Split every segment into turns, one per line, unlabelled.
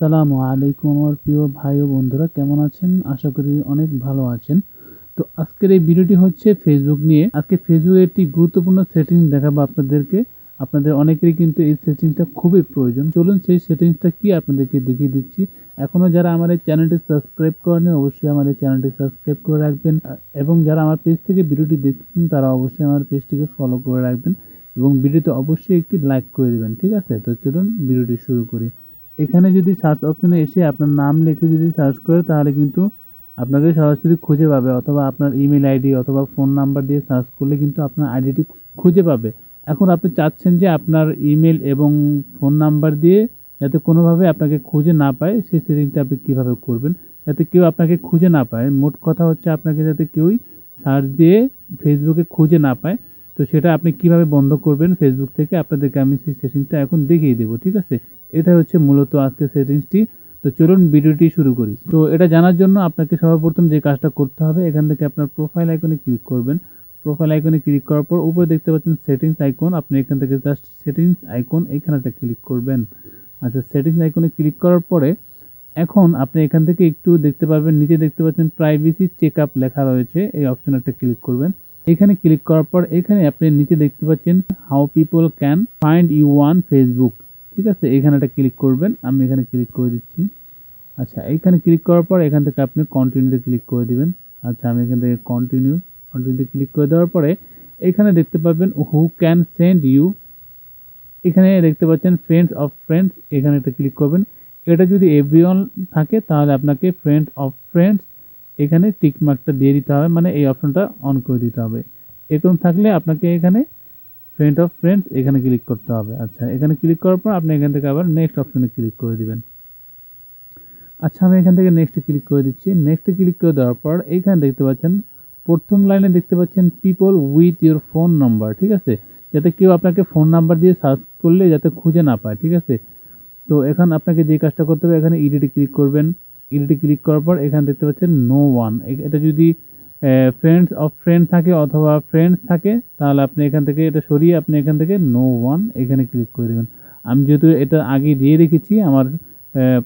সালামু আলাইকুম আমার প্রিয় ভাই ও বন্ধুরা, কেমন আছেন? আশা করি অনেক ভালো আছেন। তো আজকের এই ভিডিওটি হচ্ছে ফেসবুক নিয়ে। আজকে ফেসবুকে একটি গুরুত্বপূর্ণ সেটিংস দেখাবো আপনাদেরকে। আপনাদের অনেকেরই কিন্তু এই সেটিংসটা খুবই প্রয়োজন। চলুন সেই সেটিংসটা কি আপনাদেরকে দেখিয়ে দিচ্ছি। এখনও যারা আমার এই চ্যানেলটি সাবস্ক্রাইব করেনি অবশ্যই আমার এই চ্যানেলটি সাবস্ক্রাইব করে রাখবেন। এবং যারা আমার পেজ থেকে ভিডিওটি দেখছেন, তারা অবশ্যই আমার পেজটিকে ফলো করে রাখবেন এবং ভিডিওতে অবশ্যই একটি লাইক করে দেবেন, ঠিক আছে? তো চলুন ভিডিওটি শুরু করি। এখানে যদি সার্চ অপশনে এসে আপনার নাম লিখে যদি সার্চ করে, তাহলে কিন্তু আপনাকে সরাসরি খুঁজে পাবে। অথবা আপনার ইমেল আইডি অথবা ফোন নাম্বার দিয়ে সার্চ করলে কিন্তু আপনার আইডিটি খুঁজে পাবে। এখন আপনি চাচ্ছেন যে আপনার ইমেল এবং ফোন নাম্বার দিয়ে যাতে কোনোভাবে আপনাকে খুঁজে না পায়, সেই সেটিংটা আপনি কীভাবে করবেন? যাতে কেউ আপনাকে খুঁজে না পায়। মোট কথা হচ্ছে আপনাকে যাতে কেউই সার্চ দিয়ে ফেসবুকে খুঁজে না পায়। তো সেটা আপনি কীভাবে বন্ধ করবেন ফেসবুক থেকে, আপনাদেরকে আমি সেই সেটিংসটা এখন দেখিয়ে দেবো, ঠিক আছে? এটা হচ্ছে মূলত আজকে সেটিংসটি তো চলুন ভিডিওটি শুরু করি। তো এটা জানার জন্য আপনাকে সর্বপ্রথম যে কাজটা করতে হবে, এখান থেকে আপনার প্রোফাইল আইকনে ক্লিক করবেন। প্রোফাইল আইকনে ক্লিক করার পর উপরে দেখতে পাচ্ছেন সেটিংস আইকন আপনি এখান থেকে জাস্ট সেটিংস আইকন এখানেটা ক্লিক করবেন। আচ্ছা সেটিংস আইকনে ক্লিক করার পরে এখন আপনি এখান থেকে একটু দেখতে পারবেন, নিচে দেখতে পাচ্ছেন প্রাইভেসি চেক লেখা রয়েছে, এই অপশন একটা ক্লিক করবেন। এখানে ক্লিক করার পর এখানে আপনি নিচে দেখতে পাচ্ছেন how people can find you on Facebook ঠিক আছে? এখানে একটা ক্লিক করবেন। আমি এখানে ক্লিক করে দিচ্ছি। আচ্ছা এখানে ক্লিক করার পর এখান থেকে আপনি কন্টিনিউতে ক্লিক করে দিবেন। আচ্ছা আমি এখান থেকে কন্টিনিউ কন্টিনিউতে ক্লিক করে দেওয়ার পরে এখানে দেখতে পাবেন হু ক্যান সেন্ড ইউ এখানে দেখতে পাচ্ছেন ফ্রেন্ডস অফ ফ্রেন্ডস এখানে একটা ক্লিক করবেন। এটা যদি এভরিওয়ান থাকে, তাহলে আপনাকে ফ্রেন্ড অফ ফ্রেন্ডস এখানে টিক মার্কটা দিয়ে দিতে হবে মানে এই অপশনটা অন করে দিতে হবে। এরকম থাকলে আপনাকে এখানে ফ্রেন্ড অফ ফ্রেন্ডস এখানে ক্লিক করতে হবে। আচ্ছা এখানে ক্লিক করার পর আপনি এখান থেকে আবার নেক্সট অপশনে ক্লিক করে দিবেন। আচ্ছা আমি এখান থেকে নেক্সটে ক্লিক করে দিচ্ছি। নেক্সটে ক্লিক করে দেওয়ার পর এইখানে দেখতে পাচ্ছেন, প্রথম লাইনে দেখতে পাচ্ছেন people with your phone number ঠিক আছে? যাতে কেউ আপনাকে ফোন নাম্বার দিয়ে সার্চ করলে যাতে খুঁজে না পায়, ঠিক আছে? তো এখন আপনাকে যে কাজটা করতে হবে, এখানে ইডিটে ক্লিক করবেন। ইডিটে ক্লিক করার পর এখানে দেখতে পাচ্ছেন নো ওয়ান এটা যদি ফ্রেন্ডস অফ ফ্রেন্ড থাকে অথবা ফ্রেন্ডস থাকে, তাহলে আপনি এখান থেকে এটা সরিয়ে আপনি এখান থেকে নো ওয়ান এখানে ক্লিক করে দেবেন। আমি যেহেতু এটা আগে দিয়ে রেখেছি আমার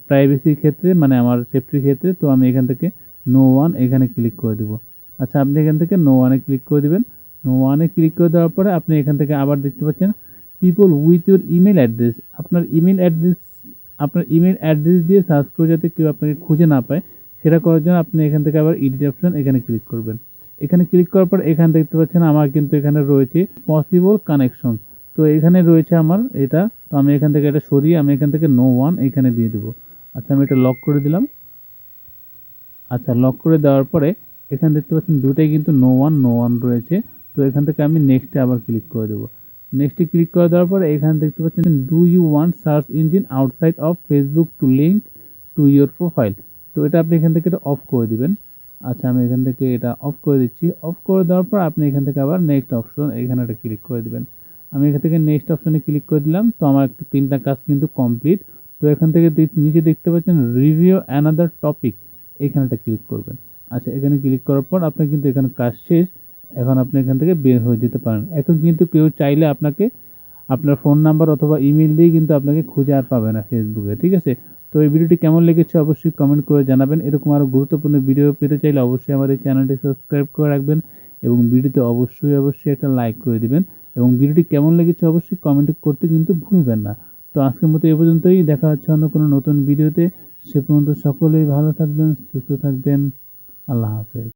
প্রাইভেসির ক্ষেত্রে মানে আমার সেফটির ক্ষেত্রে, তো আমি এখান থেকে নো ওয়ান এখানে ক্লিক করে দেবো। আচ্ছা আপনি এখান থেকে নো ওয়ানে ক্লিক করে দেবেন। নো ওয়ানে ক্লিক করে দেওয়ার পরে আপনি এখান থেকে আবার দেখতে পাচ্ছেন people with your email address আপনার ইমেল অ্যাড্রেস আপনার ইমেল অ্যাড্রেস দিয়ে সার্চ করে যাতে কেউ আপনাকে খুঁজে না পায়, সেটা করার জন্য আপনি এখান থেকে আবার এডিট অপশন এখানে ক্লিক করবেন। এখানে ক্লিক করার পর এখানে দেখতে পাচ্ছেন আমার কিন্তু এখানে রয়েছে পসিবল কানেকশন তো এখানে রয়েছে আমার এটা, তো আমি এখান থেকে এটা সরিয়ে আমি এখান থেকে নো ওয়ান এখানে দিয়ে দেবো। আচ্ছা আমি এটা লক করে দিলাম। আচ্ছা লক করে দেওয়ার পরে এখানে দেখতে পাচ্ছেন দুটাই কিন্তু নো ওয়ান নো ওয়ান রয়েছে। তো এখান থেকে আমি নেক্সটে আবার ক্লিক করে দেবো। নেক্সটে ক্লিক করে দেওয়ার পরে এখানে দেখতে পাচ্ছেন do you want search engine outside of Facebook to link to your profile তো এটা আপনি এখান থেকে এটা অফ করে দিবেন। আচ্ছা আমি এখান থেকে এটা অফ করে দিচ্ছি। অফ করে দেওয়ার পর আপনি এখান থেকে আবার নেক্সট অপশন এখানে একটা ক্লিক করে দিবেন। আমি এখান থেকে নেক্সট অপশনে ক্লিক করে দিলাম, তো আমার একটা তিনটা কাজ কিন্তু কমপ্লিট তো এখান থেকে নিচে দেখতে পাচ্ছেন রিভিউ অ্যানাদার টপিক এখানেটা ক্লিক করবেন। আচ্ছা এখানে ক্লিক করার পর আপনার কিন্তু এখানে কাজ শেষ। এখন আপনি এখান থেকে বের হয়ে যেতে পারেন। এখন কিন্তু কেউ চাইলে আপনাকে আপনার ফোন নাম্বার অথবা ইমেল দিয়ে কিন্তু আপনাকে খুঁজে আর পাবে না ফেসবুকে ঠিক আছে? তো এই ভিডিওটি কেমন লেগেছে অবশ্যই কমেন্ট করে জানাবেন। এরকম আরও গুরুত্বপূর্ণ ভিডিও পেতে চাইলে অবশ্যই এই চ্যানেলটি সাবস্ক্রাইব করে রাখবেন এবং ভিডিওতে অবশ্যই অবশ্যই একটা লাইক করে দিবেন। এবং ভিডিওটি কেমন লেগেছে অবশ্যই কমেন্ট করতে কিন্তু ভুলবেন না। তো আজকের মতো এ পর্যন্তই। দেখা হচ্ছে অন্য কোনো নতুন ভিডিওতে সে পর্যন্ত সকলেই ভালো থাকবেন, সুস্থ থাকবেন। আল্লাহ হাফেজ।